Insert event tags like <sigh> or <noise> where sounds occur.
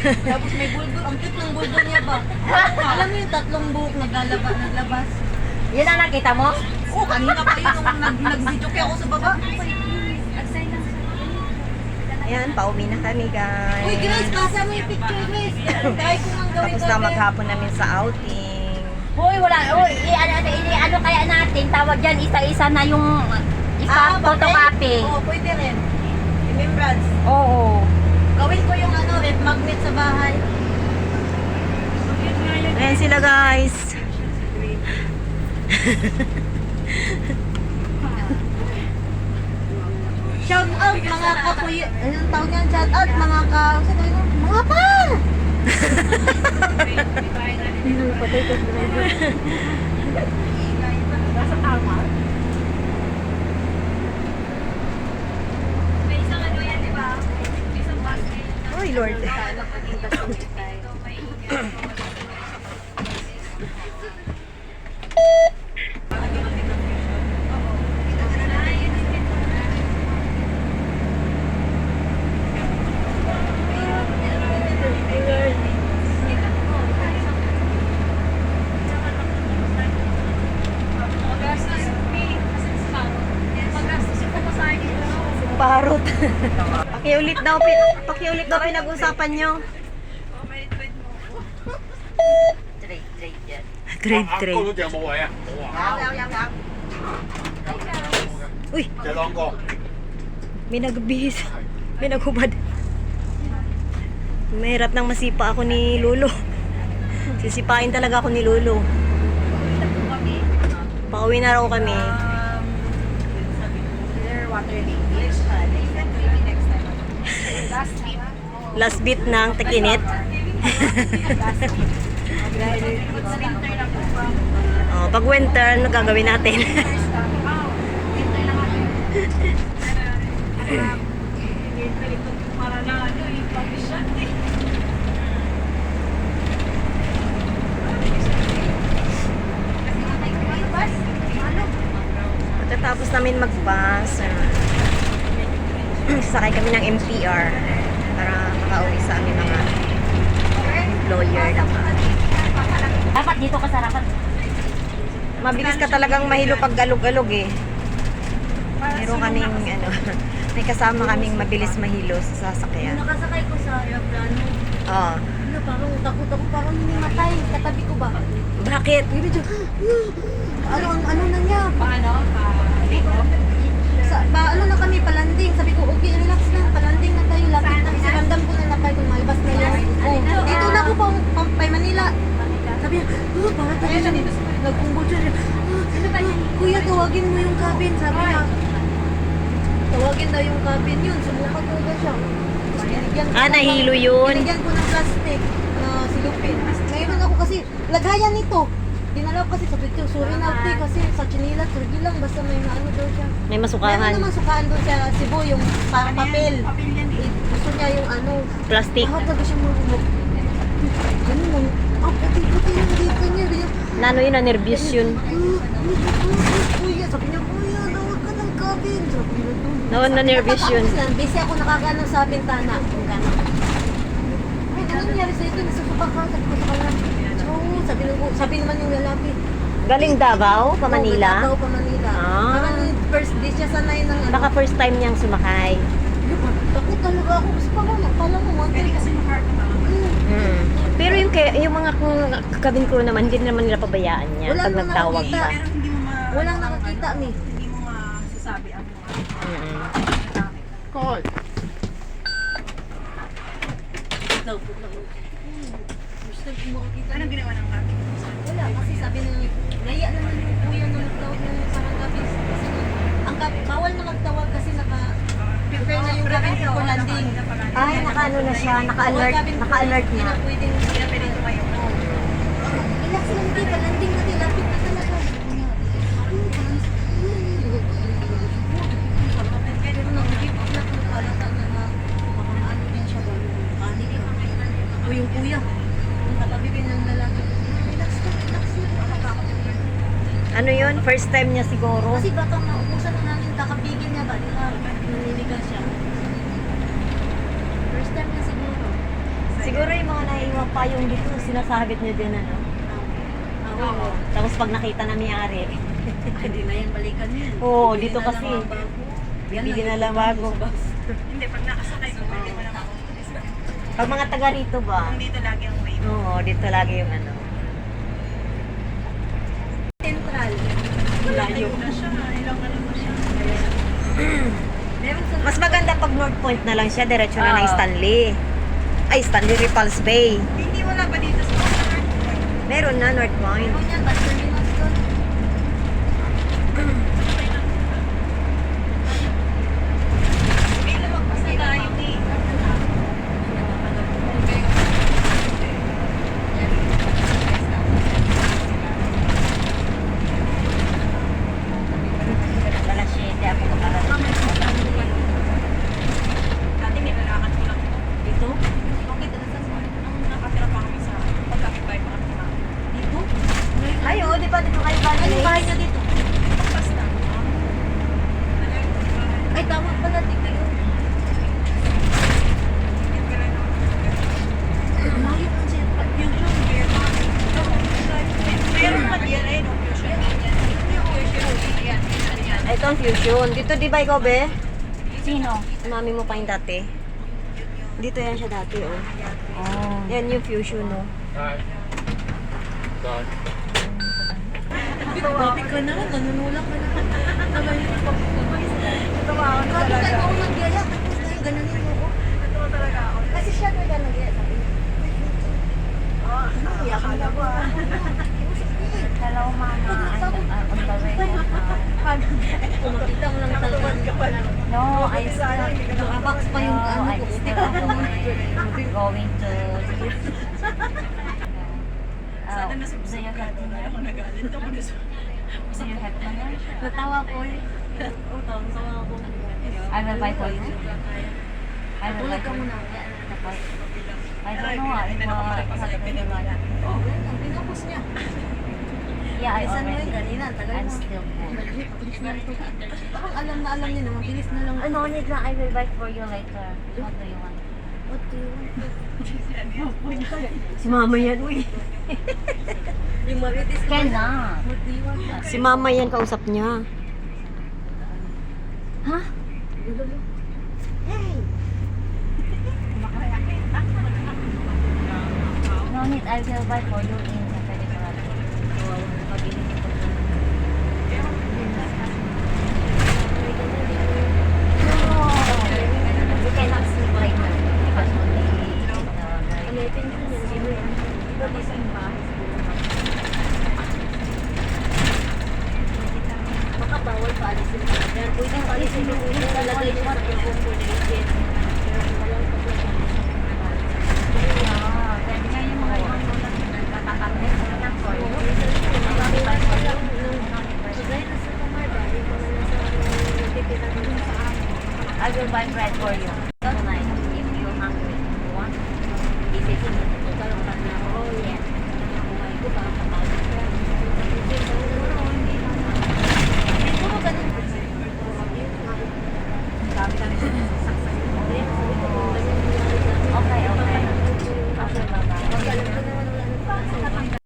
Tapos may bulldog. Ang cute ng bulldog niya ba? Alam mo yung tatlong buhok naglalaba, naglabas? Yan ang nakita mo? Oo, kanina pa yun nung nag, nag-video kaya ako sa baba. Ayan, pauwi na kami guys. Uy, Grace, pasa mo yung picture, Grace. Try ko nga gawin Tapos na maghapon namin sa outing. Hoy, wala. Hoy, i ano, i, i- ano kaya natin? Tawag dyan, isa-isa na yung isa Ah, photocopy. Oo, pwede rin. Remembrance. Oo. Gawin ko yung ano, red magnet sa bahay. Ayan sila guys. <laughs> Shout out mga kapuy... Anong tawag niyan? Shout out mga ka... Mga pa! Patay <laughs> <laughs> Parot. <laughs> pakiulit daw, pakiulit daw pinag-usapan nyo. Trade, trade yan. Grade 3. Uy! May nagbihis. May naghubad. Mahirap nang masipa ako ni Lolo. Sisipain talaga ako ni Lolo. Pauwi na raw kami. Last bit ng tag-init. Last <laughs> bit takinit. oh, pag winter, ano gagawin natin? <laughs> Pagkatapos namin mag-bus, uh, <clears throat> sakay kami ng MTR para makauwi sa aming mga employer naman. Dapat dito ka sarapan. Mabilis ka talagang mahilo pag galog-galog eh. Meron kaming ano, <laughs> may kasama kaming mabilis mahilo sa sasakyan. Nakasakay ko sa aeroplano. Oo. Ano, parang takot ako, parang matay. Katabi ko ba? Bakit? Ano, ano na niya? Paano? Sa, ba, ano na kami, palanding. Sabi ko, okay, relax na. Palanding na tayo. Lapit na. Ramdam ko na na tayo. Malabas na yun. Oh, dito na ako pa, pa, pa Manila. Sabi niya, oh, para tayo siya. Nagkumbol siya. Ah, ah, Kuya, tawagin mo yung cabin. Sabi niya, tawagin daw yung cabin yun. Sumukat talaga siya. Tapos binigyan ko Ah, nahilo yun. Binigyan ko ng plastic na silupin. Ngayon ako kasi, lagayan nito. Dinalaw kasi sa picture, sorry na ate kasi sa chinila, sorry lang, basta may ano daw siya. May Meron masukahan. naman sukaan doon sa Cebu, yung parang papel. Eh, Gusto niya yung ano, Plastic. lahat talaga siya marunong. Ano ang puti-puti yung dito niya. Ganyan, Nano yun, na-nervous yun. "Ah, ah, ah, Kuya, sabi niya, kuya, tawag ka ng cabin. Sabi niya, "Doon." No, na-nervous yun. Tapos lang, busy ako nakakano sa bintana. Kung gano'n. Ay, ano nangyari sa ito? Nasusuka ka. Sabi ko sa kanya. Oo, sabi, nung- sabi naman yung lalaki. Galing Davao, pa Oo, Manila. Davao, pa Manila. Ah. Parang yung first day siya sanay ng ano. Baka first time niyang sumakay. Takot talaga ako. Kasi parang nakala mo, one kasi Hmm. Pero yung, kay, yung mga cabin crew naman, hindi naman nila pabayaan niya Wala pag namang nagtawag nakakita. ka. Walang nakakita ni. Mm-mm. 該。Anong ginawa ng kapit? Wala, kasi sabi ng naya naman yung kuya na nagtawag ng sa kapit. Kasi ang kapit, bawal na magtawag kasi naka prepare na yung cabin crew for landing. Ay, naka-ano na siya, naka-alert, naka-alert Hindi na. pwedeng sila pwede tumayo. Relax lang di, landing na di, lapit na talaga. Ano yun? First time niya siguro. Kasi baka maubusan na namin kakapigil niya ba, di ba? Naniligan siya. First time niya siguro. Si Siguro yung mga naiiwan pa yung dito, sinasabit nyo din ano. Oo. Tapos pag nakita na may-ari, Hindi <laughs> na yan balikan yan. Oo, Bibili dito na kasi. bago. Yan bibili na lang lang yung bago. sa bus. Hindi, pag nakasakay ko, pwede mo naman. Pag mga taga rito ba? Kung dito lagi ang wave. Oo, dito lagi yung ano. Central. Malayo na siya. Ilang ano na siya. <clears throat> Meron sa Mas maganda pag North Point na lang siya, diretso na ng Oo. Stanley. Ay, Stanley Repulse Bay. Hindi wala ba dito sa North Point? Meron na North Point. Meron yan, bus terminals doon. May lamang pa sa tayo eh. Alas 7 ako makarating. Dati nilalakad ko lang ito. Dito? Okay, talaga sa Nung nakatira pa kami sa pagkakitay pa kami sa Dito? Ay, oo, di ba dito kayo Ano bali? yung bahay niya dito? Basta. Ano yung bahay? Ay, tama pala dito yun. Yan pala no. Layo ng central. Yun yung beer market. Meron na yan eh, no? Fusion. Fusion. Yan, yan, yan. Ay, ito ang fusion. Dito di ba ikaw, be? Sino? Mami mo pa yung dati. Dito yan siya dati, oh. Oh. Yan yung fusion, oh. Topic ka na, nanunulak ka na. Nagaling ka pa. Sabi ka ako nagyaya. Tapos na yung ganun mo ko. Ito talaga ako. Kasi siya talaga nagyaya. Sabi niya. Oh, nakakala ko ah. Hello, mama. I'm uh, on the way. Kung makita mo lang talaga. No, I still... Nakabox pa yung No, ano I'm ko. still on the way. Going to... <laughs> Sana Oh, do you have dinner? ako nagalit ako na. Do you have dinner? Natawa ko eh. Utang sa mga ko. I will buy for you. I will buy ka for you. muna. I don't know. I will buy. Oh, ganun. Ang pinapos niya. Yeah, I Bilisan mo already. yun kanina. Tagal I'm mo. still. Parang alam na alam niya naman. Bilis na lang. Uh, no need na. I will buy for you later. What do you want? What do you want? Si mama yan, uy. Yung marites ko. Cannot. What do you want? Si mama yan, kausap niya. Huh? No need. I will buy for you in the Federal. You cannot sleep right now because only the Baka